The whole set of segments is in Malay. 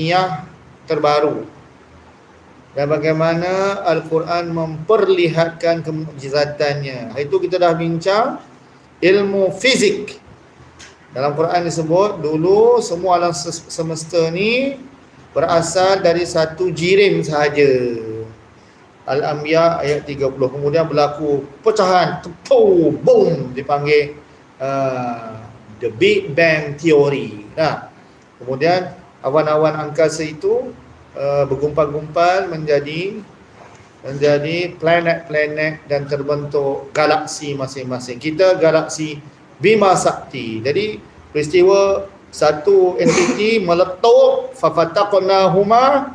ilmiah terbaru dan bagaimana Al-Quran memperlihatkan kemujizatannya. Itu kita dah bincang ilmu fizik. Dalam Quran disebut dulu semua alam semesta ni berasal dari satu jirim sahaja. Al-Anbiya ayat 30. Kemudian berlaku pecahan, tepu, boom dipanggil uh, the Big Bang Theory. Nah, kemudian awan-awan angkasa itu Uh, bergumpal-gumpal menjadi menjadi planet-planet dan terbentuk galaksi masing-masing. Kita galaksi Bima Sakti. Jadi peristiwa satu entiti meletup fafataqnahuma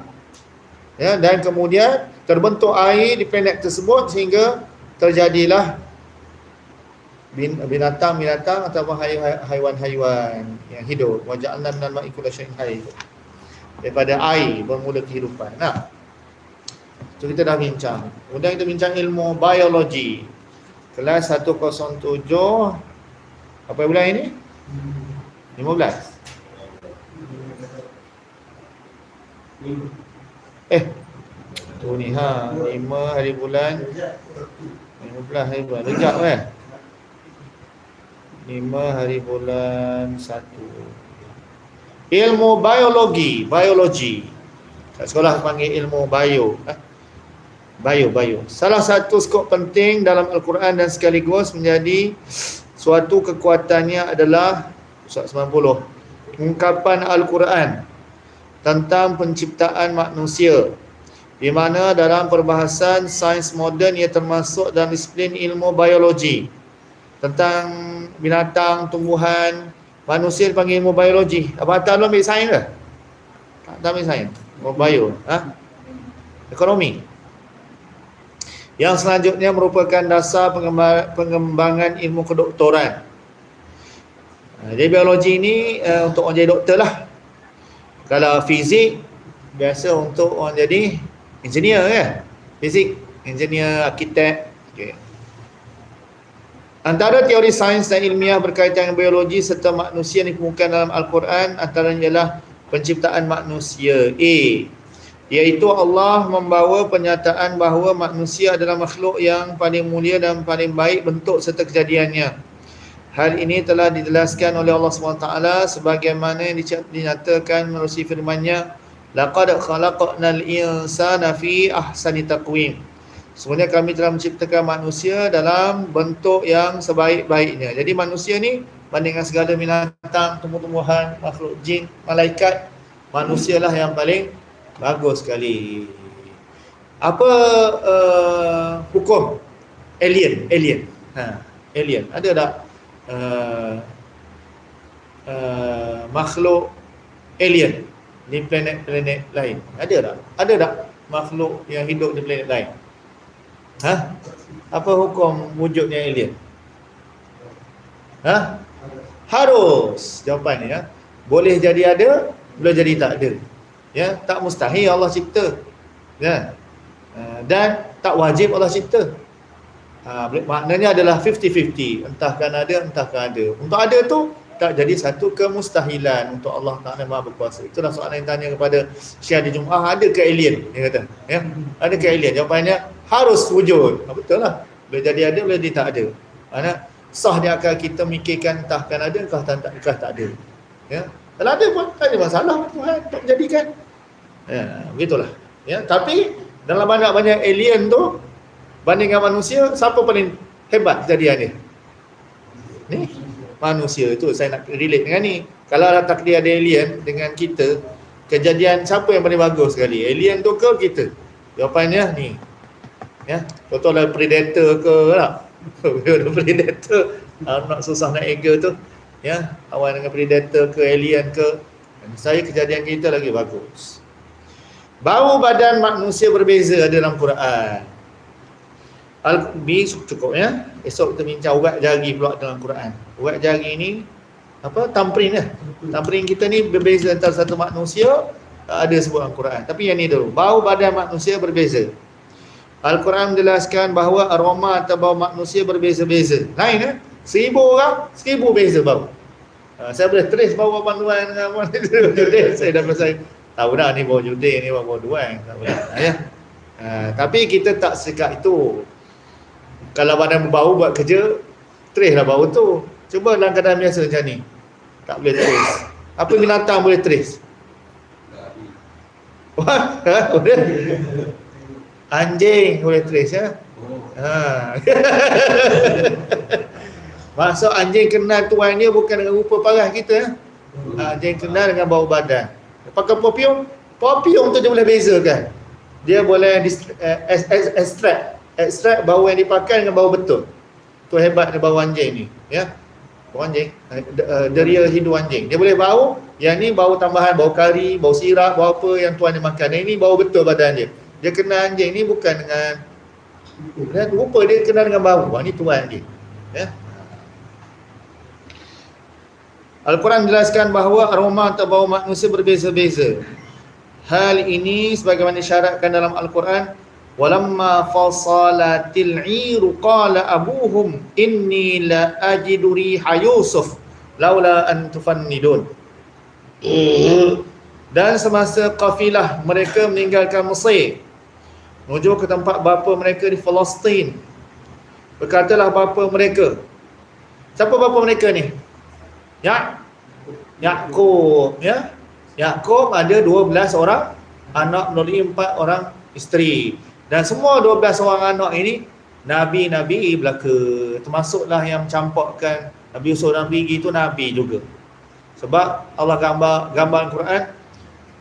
ya dan kemudian terbentuk air di planet tersebut sehingga terjadilah binatang-binatang atau haiwan-haiwan yang hidup. Waja'alna minal ma'i kulli syai'in hayy daripada air bermula kehidupan. Nah. So kita dah bincang. Kemudian kita bincang ilmu biologi. Kelas 107 apa bulan ini? 15. Eh. Tu ni ha, 5 hari bulan 15 hari bulan. Lejak kan? 5 hari bulan 1 ilmu biologi, biologi. Kat sekolah panggil ilmu bio. Eh? Bio, bio. Salah satu skop penting dalam Al-Quran dan sekaligus menjadi suatu kekuatannya adalah Ustaz 90. Ungkapan Al-Quran tentang penciptaan manusia di mana dalam perbahasan sains moden ia termasuk dalam disiplin ilmu biologi tentang binatang, tumbuhan, Manusia dipanggil ilmu biologi. Apa tak lu ambil sains ke? Tak ambil sains. Ilmu bio. Ha? Ekonomi. Yang selanjutnya merupakan dasar pengembangan ilmu kedoktoran. Ha, jadi biologi ini uh, untuk orang jadi doktor lah. Kalau fizik, biasa untuk orang jadi engineer kan? Fizik, engineer, arkitek. Okay. Antara teori sains dan ilmiah berkaitan dengan biologi serta manusia yang dikemukakan dalam Al-Quran antaranya ialah penciptaan manusia. A. Iaitu Allah membawa penyataan bahawa manusia adalah makhluk yang paling mulia dan paling baik bentuk serta kejadiannya. Hal ini telah dijelaskan oleh Allah SWT sebagaimana yang dinyatakan melalui firman-Nya laqad khalaqnal insana fi ahsani taqwim. Sebenarnya kami telah menciptakan manusia dalam bentuk yang sebaik-baiknya. Jadi manusia ni bandingkan segala binatang, tumbuh-tumbuhan, makhluk jin, malaikat, manusia lah yang paling bagus sekali. Apa uh, hukum alien? Alien. Ha, alien. Ada tak uh, uh, makhluk alien di planet-planet lain? Ada tak? Ada tak makhluk yang hidup di planet lain? Ha? Apa hukum wujudnya alien? Ha? Harus jawapan ni ya. Boleh jadi ada, boleh jadi tak ada. Ya, tak mustahil Allah cipta. Ya. Ha, dan tak wajib Allah cipta. Ha, maknanya adalah 50-50. Entahkan ada, entahkan ada. Untuk ada tu, tak jadi satu kemustahilan untuk Allah Ta'ala Maha Berkuasa. Itulah soalan yang tanya kepada Syekh di Jum'ah. Ada ke alien? Dia kata. Ya? Ada ke alien? Jawapannya, harus wujud. Ha, betul lah. Boleh jadi ada, boleh jadi tak ada. Mana sah dia akan kita mikirkan entahkan ada, entah tak, entah tak ada. Ya? Kalau ada pun tak ada masalah Tuhan untuk menjadikan. Ya, begitulah. Ya, tapi dalam banyak-banyak alien tu bandingkan manusia, siapa paling hebat kejadian dia? Ni manusia itu saya nak relate dengan ni kalau ada takdir ada alien dengan kita kejadian siapa yang paling bagus sekali alien tu ke kita jawapannya ni ya contohlah predator ke tak ada predator nak susah nak ego tu ya awal dengan predator ke alien ke saya kejadian kita lagi bagus bau badan manusia berbeza ada dalam Quran Al-Bi cukup ya. Esok kita bincang urat jari pula dalam Quran. Urat jari ni apa? Tamprin lah. Tamprin kita ni berbeza antara satu manusia ada sebut dalam Quran. Tapi yang ni dulu. Bau badan manusia berbeza. Al-Quran menjelaskan bahawa aroma atau bau manusia berbeza-beza. Lain eh? Seribu orang, seribu beza bau. Uh, saya boleh trace bau abang tuan dengan abang saya dah pasal. Tahu dah ni bau judin ni bau duan tak boleh ya? Ha, tapi kita tak sekat itu. Kalau badan bau buat kerja trace lah bau tu. Cuba dalam keadaan biasa macam ni. Tak boleh trace. Apa binatang boleh trace? Wah, ha, boleh anjing boleh trace ya ha. Maksud anjing kenal tuan dia bukan dengan rupa parah kita. Ha, anjing kenal dengan bau badan. Pakai perfume, perfume tu dia boleh bezakan. Dia boleh uh, extract extract bau yang dipakai dengan bau betul. Tu hebatnya bau anjing ni, ya. Bau anjing, uh, deria hidu anjing. Dia boleh bau, yang ni bau tambahan, bau kari, bau sirap, bau apa yang tuan dia makan. Yang ni bau betul badan dia. Dia kenal anjing ni bukan dengan dan rupa dia kenal dengan bau. Ha, ni tuan dia. Ya. Al-Quran menjelaskan bahawa aroma atau bau manusia berbeza-beza. Hal ini sebagaimana disyaratkan dalam Al-Quran, walamma fasalatil 'iru qala abuhum inni la ajidu riha Yusuf laula an tufannidun. Dan semasa kafilah mereka meninggalkan Mesir menuju ke tempat bapa mereka di Palestin. Berkatalah bapa mereka. Siapa bapa mereka ni? Ya. Yakub, ya. Yakub ada 12 orang anak melalui 4 orang isteri. Dan semua 12 orang anak ini nabi-nabi belaka. Termasuklah yang mencampakkan Nabi Yusuf dan Nabi itu nabi juga. Sebab Allah gambar gambar Al-Quran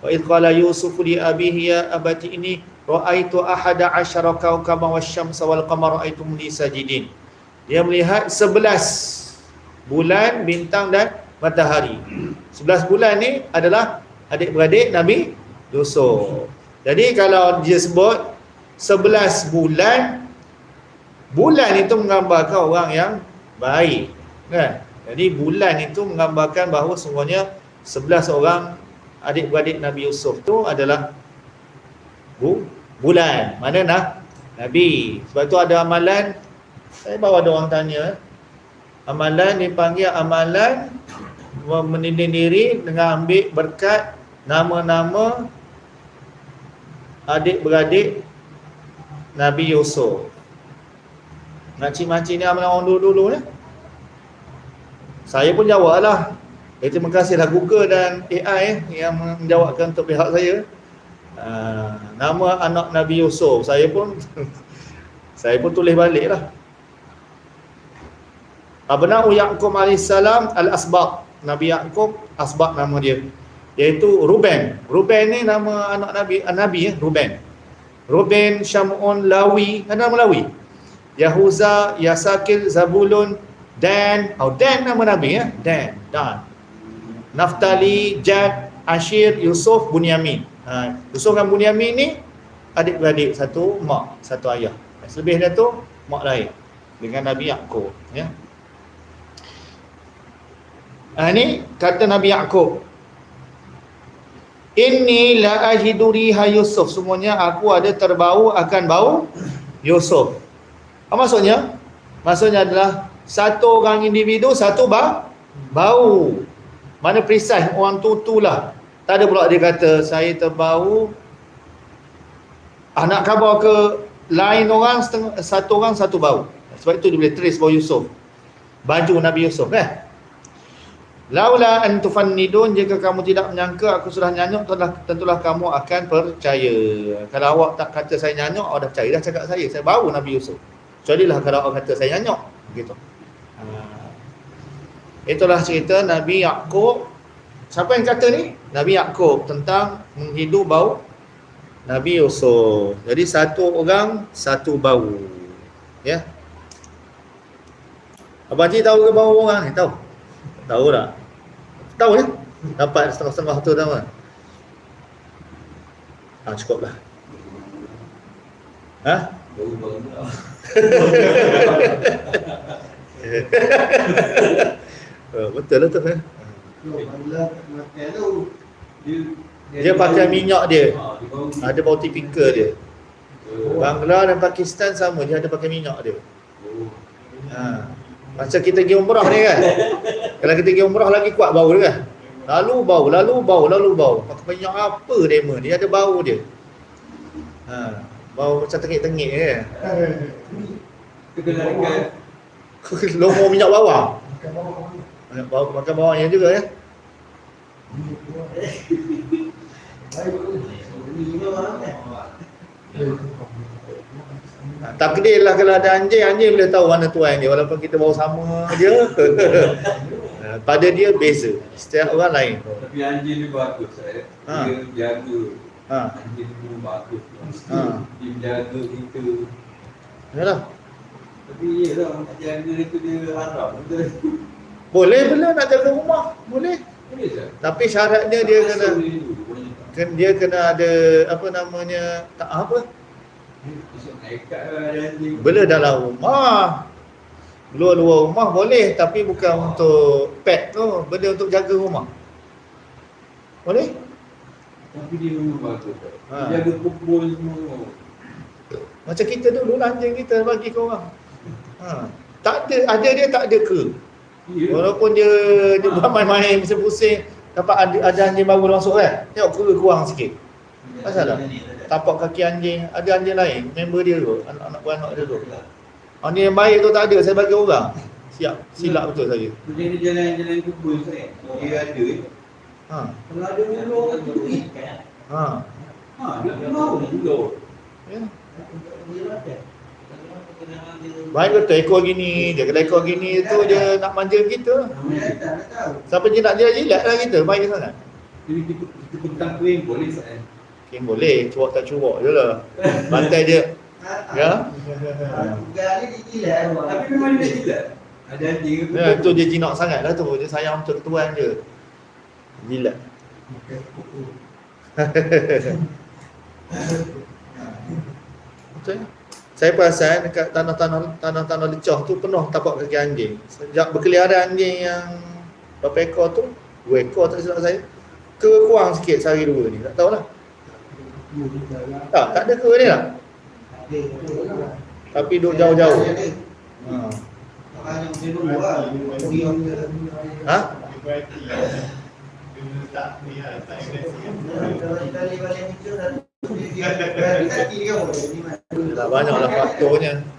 wa id qala yusuf li abihi ya abati ini ra'aitu ahada asyara kawkaban wasyamsa wal qamara ra'aitum li sajidin. Dia melihat 11 bulan, bintang dan matahari. 11 bulan ni adalah adik-beradik Nabi Yusuf. Jadi kalau dia sebut 11 bulan bulan itu menggambarkan orang yang baik, kan? Jadi bulan itu menggambarkan bahawa semuanya 11 orang adik-beradik Nabi Yusuf tu adalah bu bulan. Mana nak Nabi. Sebab tu ada amalan saya bawa ada orang tanya amalan dipanggil amalan meninding diri dengan ambil berkat nama-nama adik-beradik Nabi Yusuf. Makcik-makcik ni amalan orang dulu-dulu ni. Saya pun jawab lah. Eh, terima kasihlah Google dan AI eh, yang menjawabkan untuk pihak saya. Uh, nama anak Nabi Yusuf. Saya pun saya pun tulis balik lah. Abna'u Ya'qub AS Al-Asbaq Nabi Yaakob asbab nama dia iaitu Ruben. Ruben ni nama anak Nabi uh, Nabi ya, Ruben. Ruben, Syamun, Lawi, ada nama Lawi. Yahuza, Yasakil, Zabulun, Dan. Oh, Dan nama Nabi ya, Dan, Dan. Naftali, Jad, Ashir, Yusuf, Bunyamin. Ha, Yusuf dan Bunyamin ni adik-beradik satu mak, satu ayah. Lebih dia tu mak lain dengan Nabi Yaakob ya. Ha, kata Nabi Yaakob. Inni la ajidu riha Yusuf. Semuanya aku ada terbau akan bau Yusuf. Apa maksudnya? Maksudnya adalah satu orang individu, satu ba bau. Mana precise orang tu tu lah. Tak ada pula dia kata saya terbau anak khabar ke lain orang setengah, satu orang satu bau. Sebab itu dia boleh trace bau Yusuf. Baju Nabi Yusuf eh. Laula an tufannidun jika kamu tidak menyangka aku sudah nyanyuk tentulah, tentulah kamu akan percaya. Kalau awak tak kata saya nyanyuk, awak dah percaya dah cakap saya. Saya baru Nabi Yusuf. Kecuali lah kalau awak kata saya nyanyuk. Begitu. Ha. Itulah cerita Nabi Yaakob. Siapa yang kata ni? Nabi Yaakob tentang menghidup bau Nabi Yusuf. Jadi satu orang, satu bau. Ya. Abang Cik tahu ke bau orang ni? Tahu? Tahu tak? Tahu ya? Dapat setengah-setengah tu tahu tak? Ha, cukup lah. Ha? oh, betul lah tu eh? Dia pakai minyak dia. Ada bau tipikal dia. Bangla dan Pakistan sama, dia ada pakai minyak dia. Ha. Macam kita pergi umrah ni kan. Kalau kita pergi umrah lagi kuat bau dia kan. Lalu bau, lalu bau, lalu bau. Pakai banyak apa demo? Dia ada bau dia. Ha, bau macam tengik-tengik je. Kegelarikan Lomo minyak bawang. Bawang makan bawangnya juga ya. Takdir lah kalau ada anjing, anjing boleh tahu mana tuan dia walaupun kita bawa sama je. Ha, Pada dia beza. Setiap orang lain. Tapi anjing ni bagus saya. Ha. Dia jaga Ha. Anjing tu bagus Ha. Dia jaga kita Yalah. Tapi yelah nak jaga itu dia haram Boleh bila nak jaga rumah. Boleh. Boleh? Tapi syaratnya dia kena Asal dia boleh tak? kan dia kena ada apa namanya tak apa ikat lah ada bela dalam rumah luar-luar rumah boleh tapi bukan untuk pet tu benda untuk jaga rumah boleh Tapi dia bagus tak? Ha. Dia jaga kumpul semua macam kita dulu anjing kita bagi ke orang ha. tak ada ada dia tak ada ke Ya. Walaupun dia dia buat main-main pusing-pusing dapat ada, ada anjing baru masuk kan? Tengok ke kurang sikit. Asal tak? tapak kaki anjing ada anjing lain member dia tu anak-anak beranak dia tu. Anjing yang baik tu tak ada saya bagi orang. Siap silap betul saya. Macam dia jalan-jalan kumpul saya. Dia ada ha. Kalau ada ular tu ha. Ha, dia tahu ular ya. Baik betul ekor gini dia kalau ekor gini tu dia nak manja kita. Siapa je nak jilat-jilat lah kita. Baik sangat Jadi kita, kita petang kering boleh tak? okay, boleh cuak tak cuak je lah. Bantai dia. Ya? Tapi memang dia jilat Ada anjing ke? Ya tu dia jinak sangat lah tu. Dia sayang betul ketuan je. Jilat Betul. Saya perasan dekat tanah-tanah tanah-tanah lecah tu penuh tapak kaki anjing. Sejak berkeliaran anjing yang berapa ekor tu? Dua ekor tak silap saya. Ke kurang sikit sehari dua ni. Tak tahulah. Tak, tak ada ke ni lah. Tapi duduk jauh-jauh. Ha. Ha? Tak banyaklah faktornya.